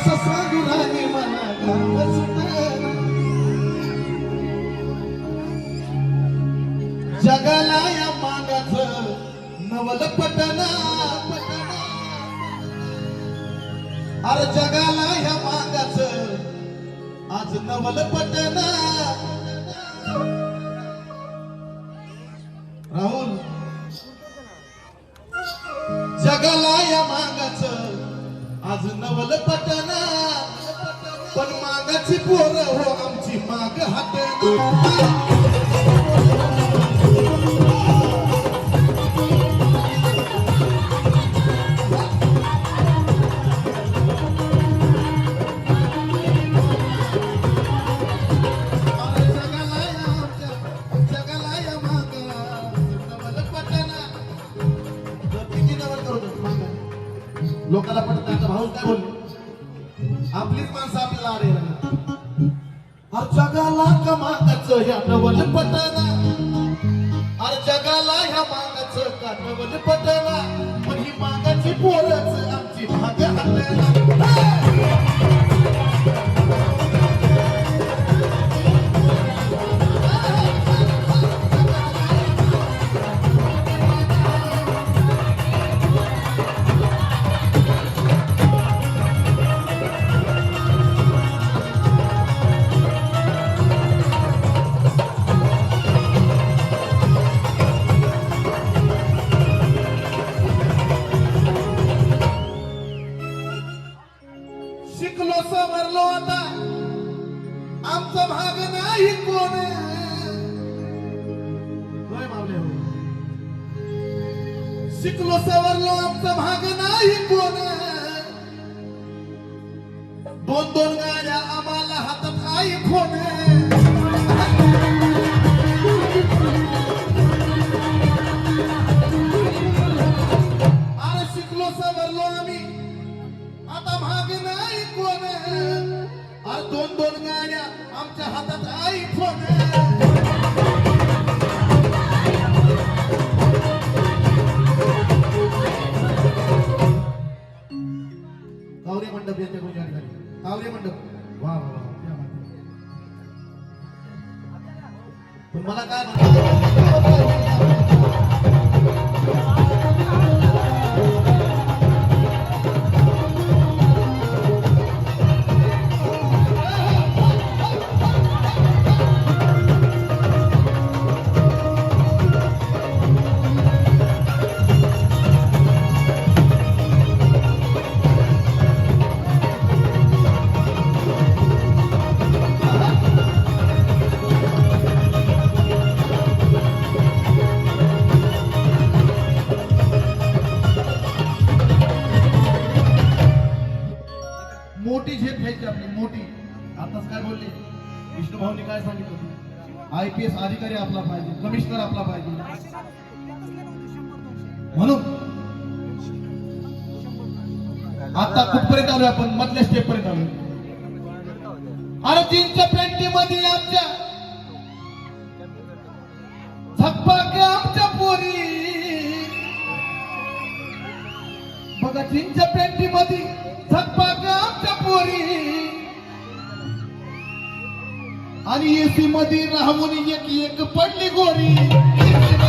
कसं सांगू राणी मला जगाला या मागाच नवल पटना अरे जगाला या मागाच आज नवल पटना राहुल जगाला या मागाच आज नवल पटना पोर हो आमची माग हात लोकांना जगाला लोकाला पटत नाही. भाऊच काय बोलले? आपलीच माणसं आपल्याला आले जगाला का मागाच ह्या नवल पटना? अर जगाला ह्या मागाच का नवल पटना? पण ही मागाची पोरच आमची भाग हाताला शिकलो समरलो आता. आमचा भाग नाही कोण. हो. शिकलो सवरलो आमचा भाग नाही कोण. दोन दोन पण मला काय म्हणतात आय पी एस अधिकारी आपला पाहिजे कमिशनर आपला पाहिजे. म्हणून आता कुठपर्यंत आलो आपण? मधल्या स्टेप पर्यंत आलो अरे तीनच्या पेंटी मध्ये आमच्या झकपाक आमच्या पोरी. बघा चिंच्या पेंटी मध्ये झकपाक आमच्या पोरी. आणि एसी मध्ये राहून एक एक पडली गोरी.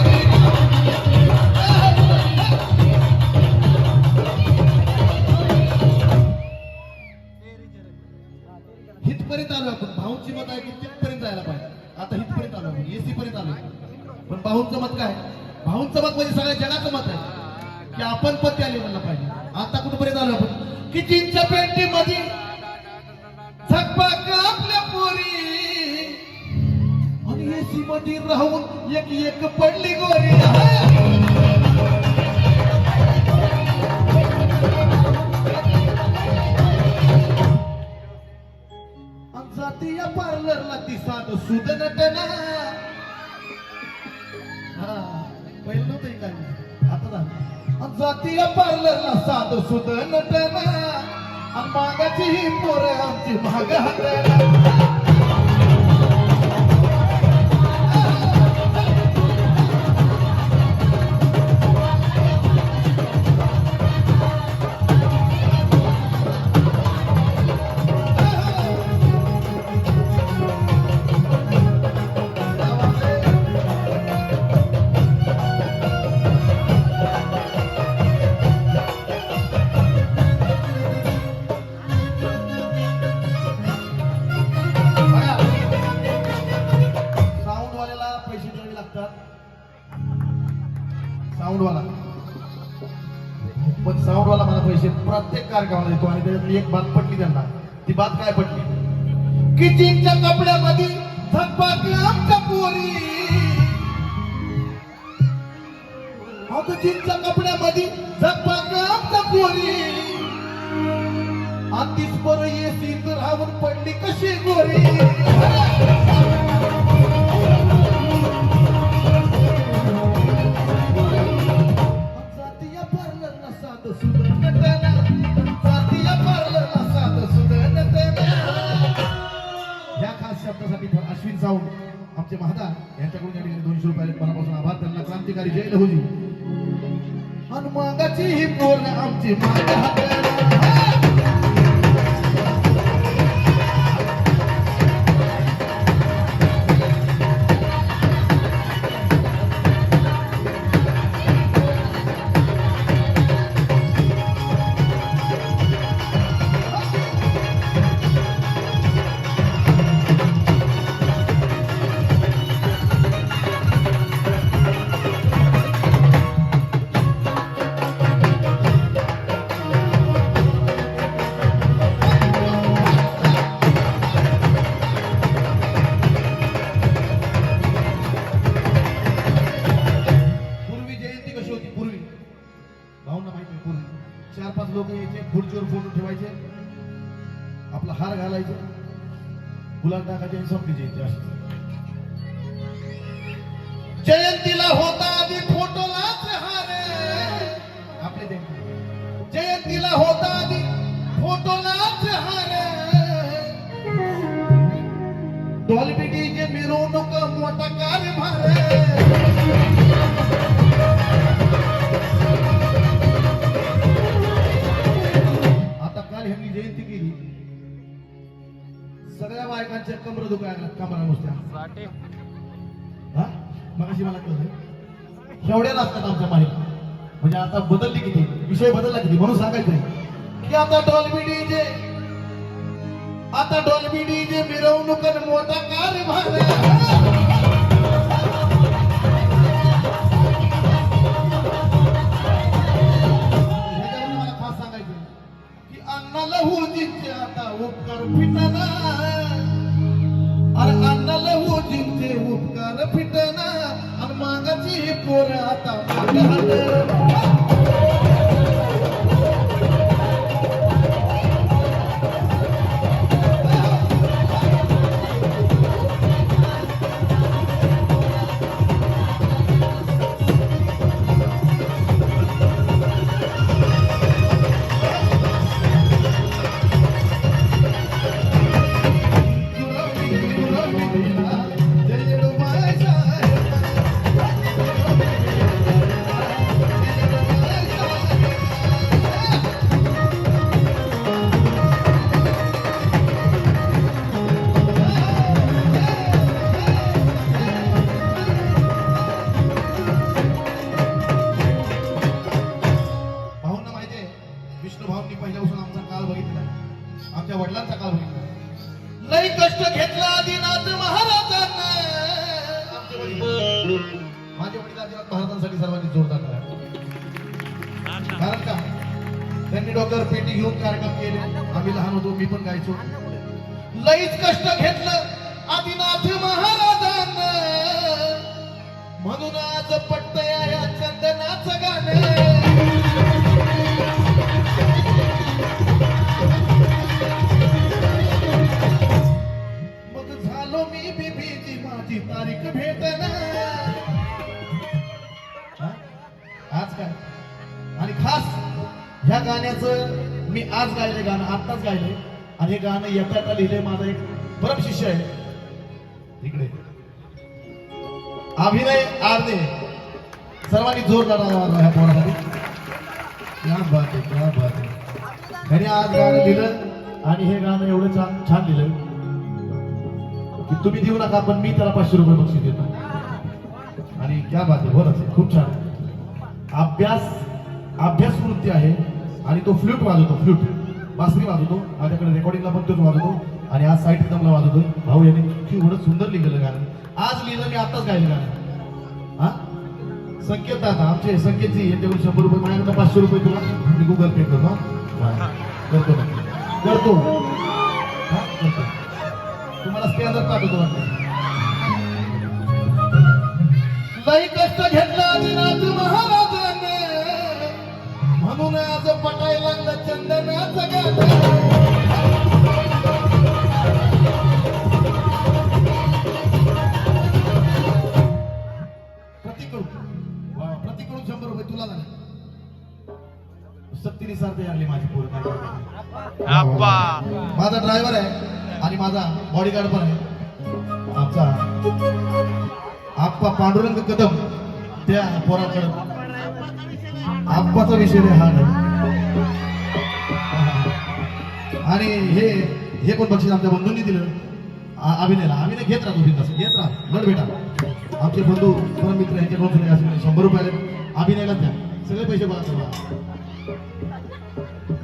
मध्ये राहून एक एक पडली गोरी. जाती या पार्लरला ती साध सुद नटना हा पहिलं नव्हतं काय आता झालं. आणि जाती या पार्लरला साध सुद नटना आणि मागाची ही पोरं आमची माग हाताला कार्यक्रमाला देतो आणि त्याच्यातली एक बात पटली त्यांना. ती बात काय पटली? किचनच्या कपड्यामध्ये धगबागल्या आमच्या पोरी. किचनच्या कपड्यामध्ये धगबागल्या आमच्या पोरी. आतीच बरं येसी तर राहून पडली कशी गोरी. शब्दासाठी अश्विन साऊंड आमचे महादार यांच्याकडून या ठिकाणी दोनशे रुपये मनापासून आभार. त्यांना क्रांतिकारी जय लहुजी. हनुमानाची ही पूर्ण आमची चार पाच लोक यायचे खुर्चीवर फोटो ठेवायचे. आपला हार घालायचे. गुलाब टाकायचे आणि संपली जयंती अशी जयंतीला होता आधी फोटोलाच हार. आपले जयंती जयंतीला होता आधी फोटोलाच हार. डॉल्बीडीचे मिरवणूक मोठा कारभार कमर दुखायला कमरा नुसत्या? हा? मगाशी मला कळलं. एवढ्या लागतात आमच्या माहिती म्हणजे आता बदलली किती? विषय बदलला किती? म्हणून सांगायचंय. की आता डॉल्बी डीजे. आता डॉल्बी डीजे मिरवणूक मोठा कारभार माझ्या वडील भारतासाठी सर्वांनी जोरदार करा कारण का? त्यांनी डॉक्टर पेटी घेऊन कार्यक्रम केले. आम्ही लहान होतो मी पण गायचो. लईच कष्ट घेतलं आदिनाथ महाराजांना. म्हणून आज पट्टया या चंदनाचं गाणं. मग झालो मी माझी तारीख भेट. गाण्याचं मी आज गायले गाणं आत्ताच गायले आणि हे गाणं येता येता लिहिले माझा एक परम शिष्य आहे. इकडे. अभिनय आरने. सर्वांनी जोरदार आवाज ह्या पोरासाठी. क्या बात आहे क्या बात आहे. त्याने आज गाणं लिहिलं आणि हे गाणं एवढं छान छान लिहिलं की तुम्ही देऊ नका पण मी त्याला पाचशे रुपये बक्षीस देतो. आणि क्या बात आहे बरंच खूप छान अभ्यास अभ्यास वृत्ती आहे. आणि तो फ्लूट वाजवतो फ्लूट बासरी वाजवतो माझ्याकडे रेकॉर्डिंगला पण तोच वाजवतो. आणि आज साईट रिदमला वाजवतो. भाऊ यांनी इतकी एवढं सुंदर लिहिलेलं गाणं. आज लिहिलं मी आताच गायलं गाणं. हा? संकेत आता आमचे संकेतजी यांच्याकडून शंभर रुपये माझ्याकडे पाचशे रुपये तुला? मी गुगल पे करतो करतो ना. करतो. तुम्हाला स्कॅनर पाठवतो वाटतं. लई कष्ट घेतला म्हणून आज पटायला लागलं चंदनाचं प्रतिकडून शंभर रुपये तुला सक्तीने सारते आणली माझी पोरं माझा ड्रायव्हर आहे आणि माझा बॉडीगार्ड पण आहे. आमचा आप्पा पांडुरंग कदम त्या पोराकडे आप्पाचा विषय लय हा आणि हे हे पण बक्षीस आमच्या बंधूंनी दिलं? अभिनयला अभिनयला अभिनय घेत राहतो बिंदास घेत राहा. गड बेटा. आमचे बंधू परम मित्र यांच्याकडून सुद्धा असे शंभर रुपये अभिनयला द्या. सगळे पैसे बघा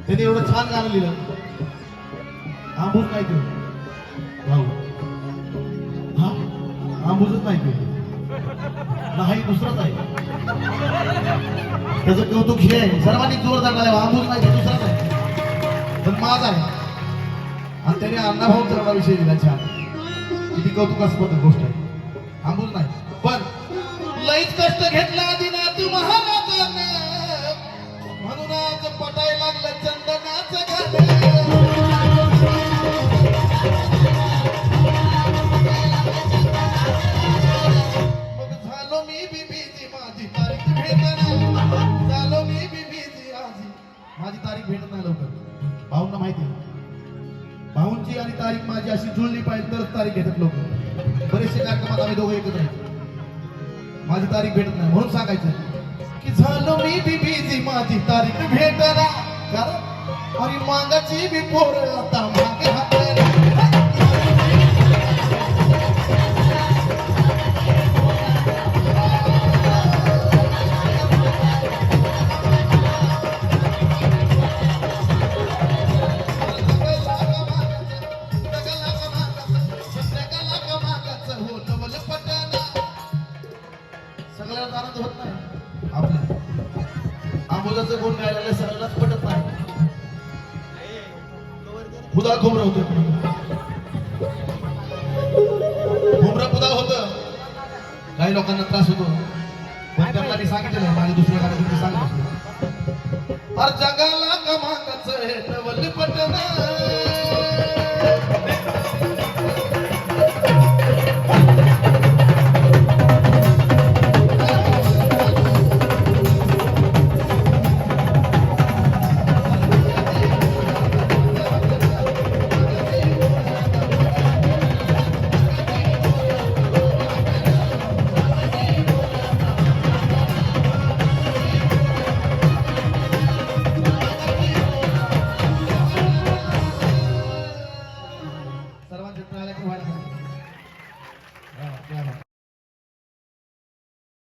त्यांनी एवढं छान गाणं लिहिलं. आंबूज नाही ते. भाऊ हा? आंबूजच नाही ते. नाही दुसरंच आहे. त्याचं कौतुक हे आहे. सर्वांनी जोरदार टाळ्या आंबूज नाही दुसरा नाही. पण माझा आहे. आणि त्याने अण्णाभाऊ एवढा विषय दिला छान. किती कौतुकास्पद गोष्ट आहे. आंबूल नाही. पण लईच कष्ट घेतला आदिनाथ महाराज. भेटत नाही लवकर. भाऊंना माहिती भाऊंची आणि तारीख माझी अशी जुळली पाहिजे तरच तारीख घेतात लोक. बरेचसे कार्यक्रमात आम्ही दोघं एकत्र माझी तारीख भेटत नाही म्हणून सांगायचं की झालो मी बी बिझी माझी तारीख भेटना. कारण अरे मागाची बी पोर आता मागे हाताला. पुदा घुमरा होतं. घुमरा पुदा होत. काही लोकांना त्रास होतो. पण त्यांना सांगितलं माझ्या दुसऱ्या गाण्यात सांगितलं अर जगाला कमाकाचं हे पटना